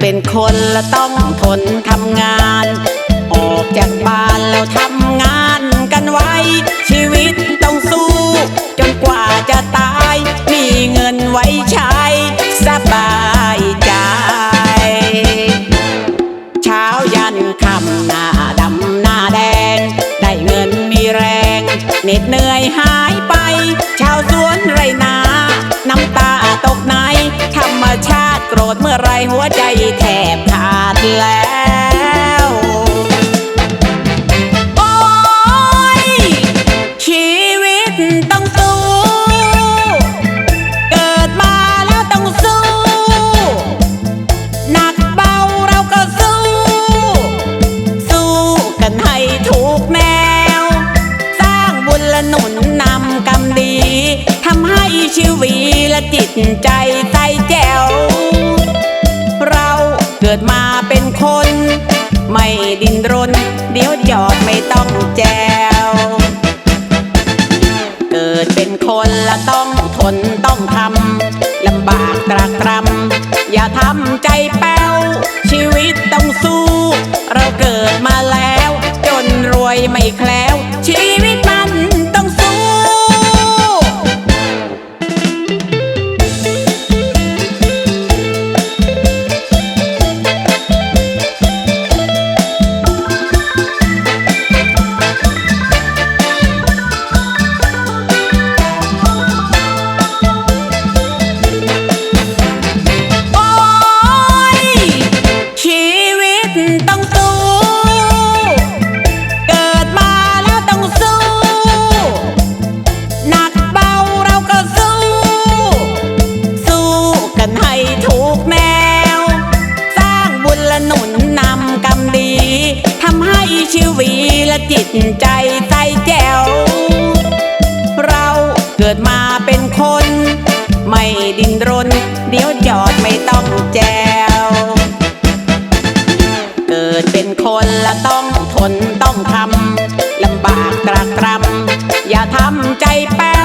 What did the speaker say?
เป็นคนและต้องทนทำงาน ออกจากบ้านแล้วทำงานกันไว้ ชีวิตต้องสู้ จนกว่าจะตาย มีเงินไว้ใช้สบายใจ เช้ายันค่ำหน้าดำหน้าแดง ได้เงินมีแรง เหน็ดเหนื่อยหายไป ใจแทบขาดแล้วโอ๊ยชีวิตต้องสู้ เกิดมาแล้วต้องสู้ หนักเบาเราก็สู้ สู้กันให้ถูกแนว สร้างบุญและหนุนนำกรรมดีทำให้ชีวิตและจิตใจใสแจ เกิดมาเป็นคน ไม่ดินรน เดี๋ยวจอดไม่ต้องแจว เกิดเป็นคนละต้องทนต้องทำลำบากตรากตรำอย่าทำใจแป้ว ชีวิตต้องสู้ เราเกิดมาแล้ว จนรวยไม่แคล้ว จิตใจใสแจ๋ว เราเกิดมาเป็นคน ไม่ดินรน เดี๋ยวจอดไม่ต้องแจว เกิดเป็นคนละต้องทนต้องทำลำบากกระกตรำอย่าทำใจแป้